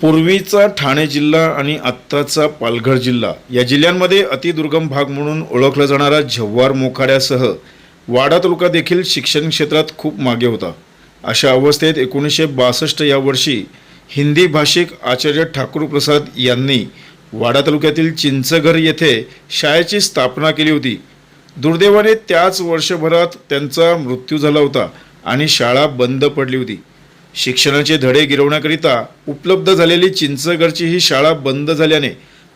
पूर्वीचा ठाणे जिल्हा आणि आत्ताचा पालघर जिल्हा या जिल्ह्यांमध्ये अतिदुर्गम भाग म्हणून ओळखला जाणारा जव्हार मोखाड्यासह वाडा तालुका देखील शिक्षण क्षेत्रात खूप मागे होता. अशा अवस्थेत एकोणीसशे बासष्ट या वर्षी हिंदी भाषिक आचार्य ठाकूर प्रसाद यांनी वाडा तालुक्यातील चिंचघर येथे शाळेची स्थापना केली होती. दुर्दैवाने त्याच वर्षभरात त्यांचा मृत्यू झाला होता आणि शाळा बंद पडली होती. शिक्षणाचे धडे गिरवण्याकरिता उपलब्ध झालेली चिंचगडची ही शाळा बंद झाल्याने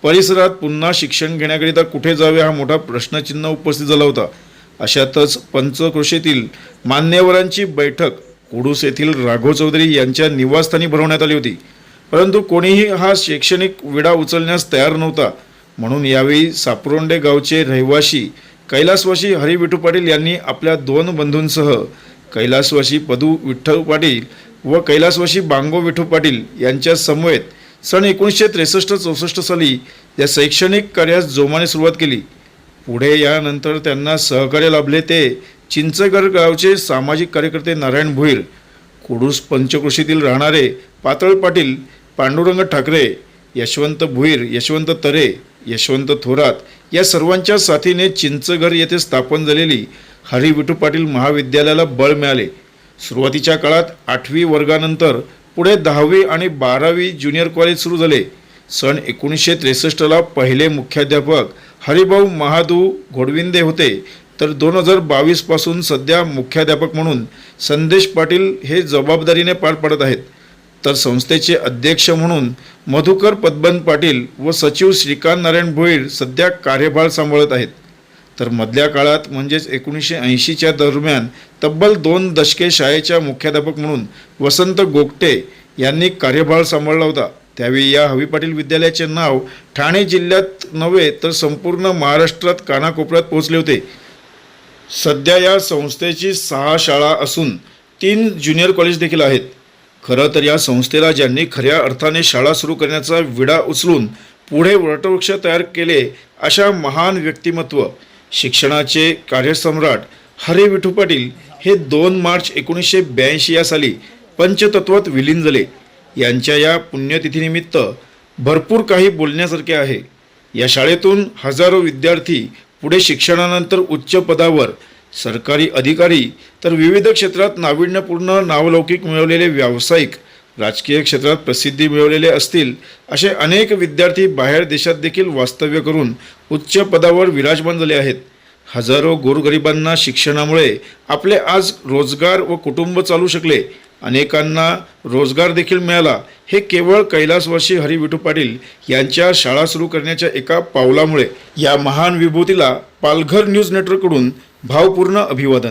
परिसरात पुन्हा शिक्षण घेण्याकरिता कुठे जावे हा मोठा प्रश्नचिन्ह उपस्थित झाला होता. अशातच पंचकृषीतील मान्यवरांची बैठक कुडूस येथील राघव चौधरी यांच्या निवासस्थानी भरवण्यात आली होती. परंतु कोणीही हा शैक्षणिक विडा उचलण्यास तयार नव्हता. म्हणून यावेळी सापरोंडे गावचे रहिवासी कैलासवाशी हरी विठू पाटील यांनी आपल्या दोन बंधूंसह कैलासवाशी पदू विठ्ठल पाटील व कैलासवाशी बांगो विठू पाटील यांच्या समवेत सन एकोणीसशे त्रेसष्ट चौसष्ट साली या शैक्षणिक कार्यास जोमाने सुरुवात केली. पुढे यानंतर त्यांना सहकार्य लाभले ते चिंचगड गावचे सामाजिक कार्यकर्ते नारायण भोईर कुडूस पंचकृषीतील राहणारे पातळ पाटील पांडुरंग ठाकरे यशवंत भुईर यशवंत तरे यशवंत थोरात या सर्वांच्या साथीने चिंचघर येथे स्थापन झालेली हरी विठू पाटील महाविद्यालयाला बळ मिळाले. सुरुवातीच्या काळात आठवी वर्गानंतर पुढे दहावी आणि बारावी ज्युनियर कॉलेज सुरू झाले. सन एकोणीसशे त्रेसष्टला पहिले मुख्याध्यापक हरिभाऊ महादू घोडविंदे होते. तर दोन हजार बावीसपासून सध्या मुख्याध्यापक म्हणून संदेश पाटील हे जबाबदारीने पार पाडत आहेत. तर संस्थेचे अध्यक्ष म्हणून मधुकर पद्मन पाटील व सचिव श्रीकांत नारायण भोईर सध्या कार्यभार सांभाळत आहेत. तर मधल्या काळात म्हणजेच एकोणीसशे ऐंशीच्या दरम्यान तब्बल दोन दशके शाळेच्या मुख्याध्यापक म्हणून वसंत गोगटे यांनी कार्यभार सांभाळला होता. त्यावेळी या हवी पाटील विद्यालयाचे नाव ठाणे जिल्ह्यात नव्हे तर संपूर्ण महाराष्ट्रात कानाकोपऱ्यात पोहोचले होते. सध्या या संस्थेची सहा शाळा असून तीन ज्युनियर कॉलेज देखील आहेत. खरं तर या संस्थेला ज्यांनी खऱ्या अर्थाने शाळा सुरू करण्याचा विडा उचलून पुढे वटवृक्ष तयार केले अशा महान व्यक्तिमत्व शिक्षणाचे कार्यसम्राट हरे विठू पाटील हे दोन मार्च एकोणीसशे ब्याऐंशी या साली पंचतत्वात विलीन झाले यांच्या या पुण्यतिथीनिमित्त भरपूर काही बोलण्यासारखे आहे. या शाळेतून हजारो विद्यार्थी पुढे शिक्षणानंतर उच्च पदावर सरकारी अधिकारी तर विविध क्षेत्रात नाविन्यपूर्ण नावलौकिक मिळवलेले व्यावसायिक राजकीय क्षेत्रात प्रसिद्धी मिळवलेले असतील असे अनेक विद्यार्थी बाहेर देशात देखील वास्तव्य करून उच्च पदावर विराजमान झाले आहेत. हजारो गोरगरिबांना शिक्षणामुळे आपले आज रोजगार व कुटुंब चालू शकले. अनेकांना रोजगार देखील मिळाला. हे केवळ कैलासवासी हरी विठू पाटील यांच्या शाळा सुरू करण्याच्या एका पावलामुळे या महान विभूतीला पालघर न्यूज नेटवर्ककडून भावपूर्ण अभिवादन.